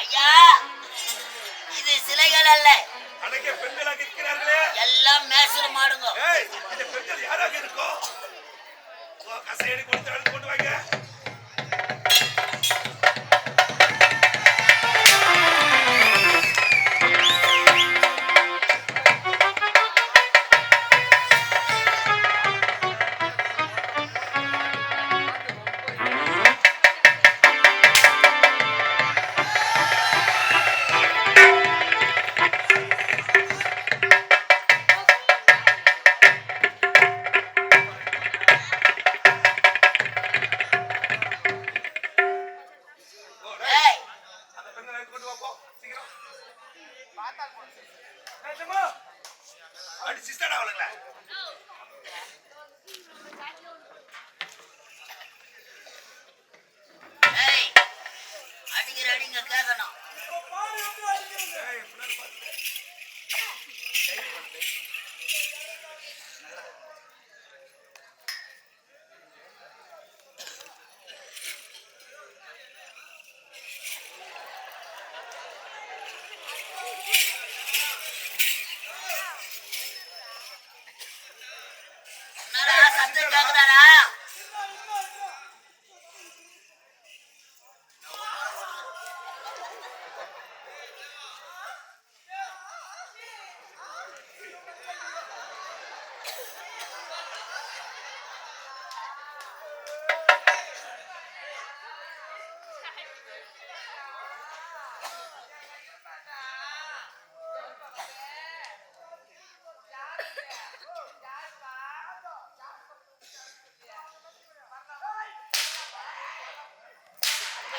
ஐயா இது சிலைகள் அல்ல. அழகிய பெண்களாக இருக்கிறார்களே. எல்லாம் மேசல மாடுங்க. இந்த பெண்கள் யாராக இருக்கும் கசையடி கொடுத்து கொண்டு வாங்க ஏய், ஜம்மா. அடி சிஸ்டர் அவளுங்களா? ஏய் அடிக்கிற அடிங்க கேட்கணும்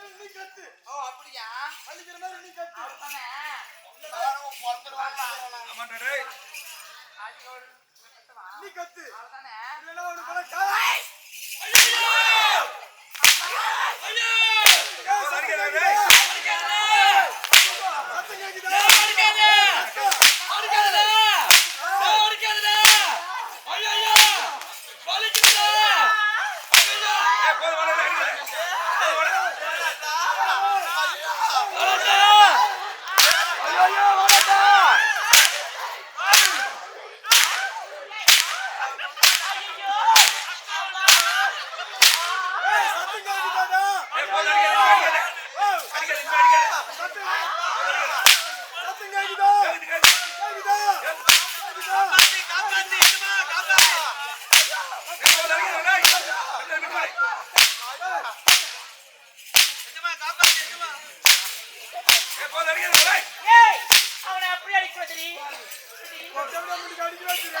சாத்திரா புடி சாத்திரா இப்ப காதுல கேக்குற சாத்திரா சாத்திரா அடிச்சு ஸ்டார்ட் ஆச்சுக்கிறாளா அவனும் பொறுத்துருவான்டா ஆமாண்டா இனிமே அடிக்காத. கேக்குது,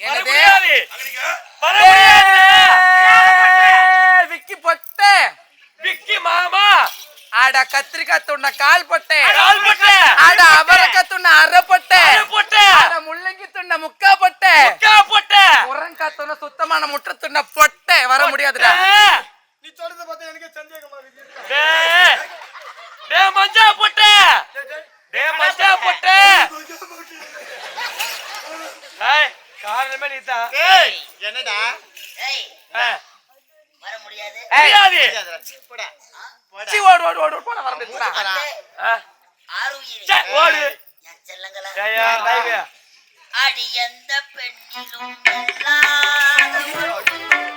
என்னது? ஏய், விக்கி பொட்டே விக்கி மாமா ஆட கத்திரிக்காய் துண்ண கால் பொட்டே கால் பொட்டை. ஆட அவரக்காய் துண்ண அரை பொட்டே அரை பொட்டை. ஆட முள்ளங்கி துண்ண முக்கா பொட்டே முக்கா போட்ட முருங்கக்காய் துண்ண சுத்தமான முட்டை துண்ண பொட்டே வர முடியாதுடா எல்லாருமே நீதான் ஏய் என்னடா. வர முடியாது. முடியாது. போடா. சீ, ஓடு ஓடு ஓடு போட வர முடியுமா வந்து ஆ. ஆறுயிரி. சே, ஓடு. என் செல்லங்களா. ஏய்யா, டைவு. அடி எந்த பெண்ணிலும் ஒரு